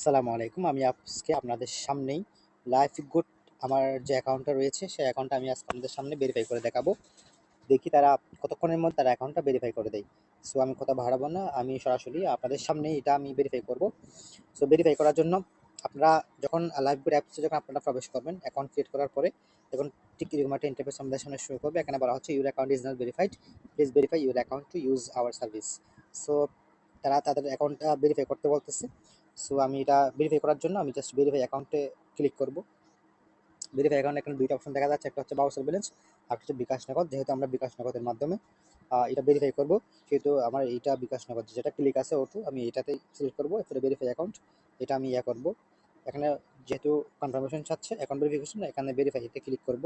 আসসালামু আলাইকুম। আমি আজকে আপনাদের সামনেই লাইফ গুড আমার যে অ্যাকাউন্টটা রয়েছে, সেই অ্যাকাউন্টটা আমি আজকে আপনাদের সামনে ভেরিফাই করে দেখাবো। দেখি তারা কতক্ষণের মধ্যে তারা অ্যাকাউন্টটা ভেরিফাই করে দেয়। সো আমি কথা ভাড়াবো না, আমি সরাসরি আপনাদের সামনে এটা আমি ভেরিফাই করব। সো ভেরিফাই করার জন্য আপনারা যখন লাইফ গুড অ্যাপসে যখন আপনারা প্রবেশ করবেন অ্যাকাউন্ট ক্রিয়েট করার পরে এখন ঠিক এরকম একটা ইন্টারফেস আমাদের সামনে শুরু করবে। এখানে বলা হচ্ছে your account is not verified please verify your account to use our service so তারা তাদের অ্যাকাউন্টটা ভেরিফাই করতে বলতেছে। সো আমি এটা ভেরিফাই করার জন্য আমি জাস্ট ভেরিফাই অ্যাকাউন্টে ক্লিক করব। ভেরিফাই অ্যাকাউন্ট এখানে দুইটা অপশন দেখা যাচ্ছে। একটা হচ্ছে বাউসার ব্যালেন্স, আর হচ্ছে বিকাশ নগদ। যেহেতু আমরা বিকাশ নগদের মাধ্যমে এটা ভেরিফাই করব, সেহেতু আমার এইটা বিকাশ নগদ। যেটা ক্লিক আছে ওটু, আমি এটাতেই সিলেক্ট করব। এরপরে ভেরিফাই অ্যাকাউন্ট এটা আমি ইয়া করব। এখানে যেহেতু কনফার্মেশন চাচ্ছে অ্যাকাউন্ট ভেরিফিকেশন এখানে ভেরিফাই এতে ক্লিক করব।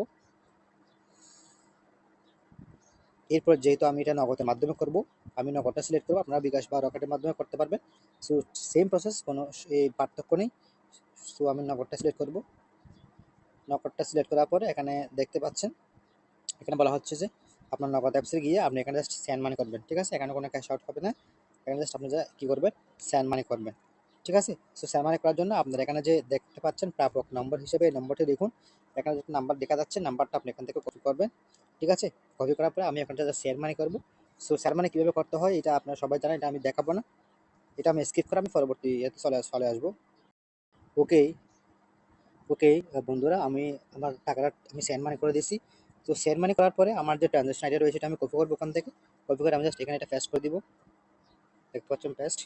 এরপর যেহেতু আমি এটা নগদের মাধ্যমে করব, আমি নগদটা সিলেক্ট করব, আপনারা বিকাশ বা রকেটের মাধ্যমে করতে পারবেন। সো সেম প্রসেস কোনো পার্থক্য নেই। সো আমি নগদটা সিলেক্ট করব। নগদটা সিলেক্ট করার পরে এখানে দেখতে পাচ্ছেন, এখানে বলা হচ্ছে যে আপনার নগদ অ্যাপসে গিয়ে আপনি এখানে জাস্ট স্যান মানি করবেন, ঠিক আছে? এখানে কোনো ক্যাশ আউট হবে না। এখানে জাস্ট আপনি যা কী করবেন স্যান মানি করবেন, ঠিক আছে? সো স্যান মানি করার জন্য আপনার এখানে যে দেখতে পাচ্ছেন প্রাপক নম্বর হিসেবে এই নম্বরটি দেখুন এখানে যে নাম্বার দেখা যাচ্ছে নাম্বারটা আপনি এখান থেকে কপি করবেন। ঠিক আছে? কপি করার পরে আমি এখানটা শেয়ার মানি করব। সো শেয়ার মানি কীভাবে করতে হয় এটা আপনারা সবাই জানেন, এটা আমি দেখাবো না। এটা আমি স্কিপ করে আমি পরবর্তী ইয়েতে চলে চলে আসব। ওকে ওকে বন্ধুরা, আমি আমার টাকাটা আমি শেয়ার মানি করে দিয়েছি। তো সেন্ড মানি করার পরে আমার যে ট্রানজাকশন আইডিয়া রয়েছে, এটা আমি কপি করব ওখান থেকে। কপি করে আমি জাস্ট এখানে এটা পেস্ট করে দিব। দেখতে পাচ্ছেন পেস্ট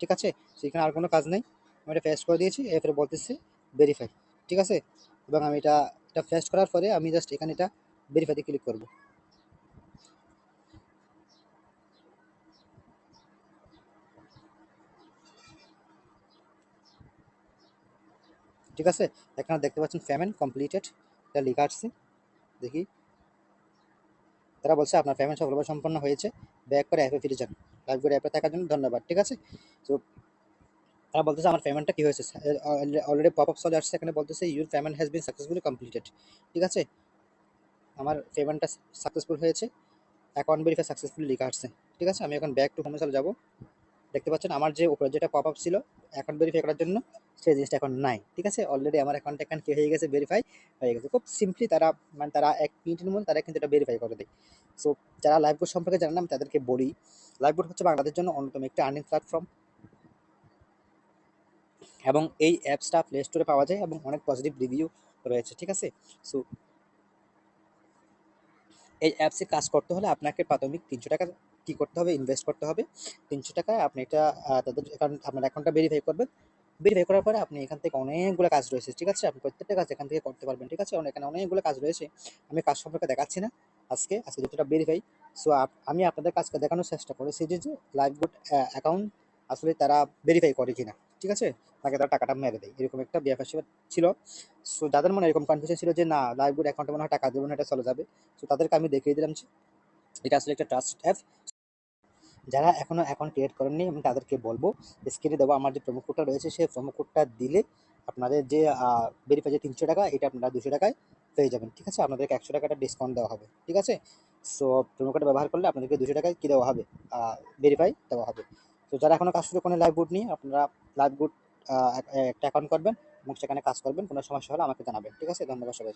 ঠিক আছে? সেখানে আর কোনো কাজ নেই। আমি এটা পেস্ট করে দিয়েছি, এরপরে বলতেছে ভেরিফাই ঠিক আছে? এবং আমি এটা এটা পেস্ট করার পরে আমি জাস্ট এখানে এটা ভেরিফাইতে ক্লিক করব। ঠিক আছে? এখানে দেখতে পাচ্ছেন পেমেন্ট কমপ্লিটেড এটা লেখা আসছে দেখি। তারা বলছে আপনার পেমেন্ট সফলভাবে সম্পন্ন হয়েছে। ব্যাক করে অ্যাপে ফিরে যান। লাইভ করে অ্যাপে থাকার জন্য ধন্যবাদ, ঠিক আছে? তো তারা বলতেছে আমার পেমেন্টটা কী হয়েছে? অলরেডি পপ আপ চলে আসছে। এখানে বলতেছে your payment has been successfully completed ঠিক আছে? আমার পেমেন্টটা সাকসেসফুল হয়েছে। অ্যাকাউন্ট ভেরিফাই সাকসেসফুলি লেখা আসছে। ঠিক আছে? আমি এখন ব্যাক টু হোমে যাব। দেখতে পাচ্ছেন, আমার যে উপরে যেটা পপ আপ ছিল অ্যাকাউন্ট ভেরিফাই করার জন্য সেই জিনিসটা এখন নাই। ঠিক আছে? অলরেডি আমার অ্যাকাউন্ট এখন কি হয়ে গেছে ভেরিফাই হয়ে গেছে। খুব সিম্পলি তারা মানে তারা এক মিনিটের মধ্যে তারা কিন্তু এটা ভেরিফাই করে দেয়। সো যারা লাইভ বোর্ড সম্পর্কে জানেন, আমি তাদেরকে বলি লাইভ বোর্ড হচ্ছে বাংলাদেশের জন্য অন্যতম একটি আর্নিং প্ল্যাটফর্ম এবং এই অ্যাপসটা প্লে স্টোরে পাওয়া যায় এবং অনেক পজিটিভ রিভিউ রয়েছে। ঠিক আছে? সো এই অ্যাপসে কাজ করতে হলে আপনাকে প্রাথমিক তিনশো টাকা কী করতে হবে? ইনভেস্ট করতে হবে। তিনশো টাকায় আপনি এটা তাদের অ্যাকাউন্ট আপনার অ্যাকাউন্টটা ভেরিফাই করবেন। ভেরিফাই করার পরে আপনি এখান থেকে অনেকগুলো কাজ রয়েছে, ঠিক আছে? আপনি প্রত্যেকটা কাজ এখান থেকে করতে পারবেন, ঠিক আছে? এখানে অনেকগুলো কাজ রয়েছে। আমি কাজ সম্পর্কে দেখাচ্ছি না আজকে আজকে যেটা ভেরিফাই সো আমি আপনাদের কাজকে দেখানোর চেষ্টা করেছি যে লাইভ গুড অ্যাকাউন্ট আসলে তারা ভেরিফাই করে কিনা। ঠিক আছে? তাকে তারা টাকাটা মেরে দেয়। এরকম একটা ব্যাপার স্যাপার ছিল। সো যাদের মনে এরকম কনফিউশন ছিল যে, না লাইভ গুড অ্যাকাউন্টে মনে হয় টাকা দেবো না, এটা চলে যাবে। সো তাদেরকে আমি দেখিয়ে দিলাম যে, এটা আসলে একটা ট্রাস্ট অ্যাপ যারা এখনও অ্যাকাউন্ট ক্রিয়েট করেননি, আমি তাদেরকে বলব স্ক্রিনে দেবো আমার যে প্রোমো কোডটা রয়েছে, সেই প্রোমো কোডটা দিলে আপনাদের যে ভেরিফাই যে তিনশো টাকা, এটা আপনারা দুশো টাকায় পেয়ে যাবেন, ঠিক আছে? আপনাদেরকে একশো টাকাটা ডিসকাউন্ট দেওয়া হবে, ঠিক আছে? সো প্রোমো কোড ব্যবহার করলে আপনাদেরকে দুশো টাকায় কী দেওয়া হবে? ভেরিফাই দেওয়া হবে। তো যারা এখনও কাজ শুরু করেন লাইভ বুট নিয়ে, আপনারা লাইভ বুট একটা অ্যাকাউন্ট করবেন এবং সেখানে কাজ করবেন। কোনো সমস্যা হলে আমাকে জানাবেন, ঠিক আছে? ধন্যবাদ সবাই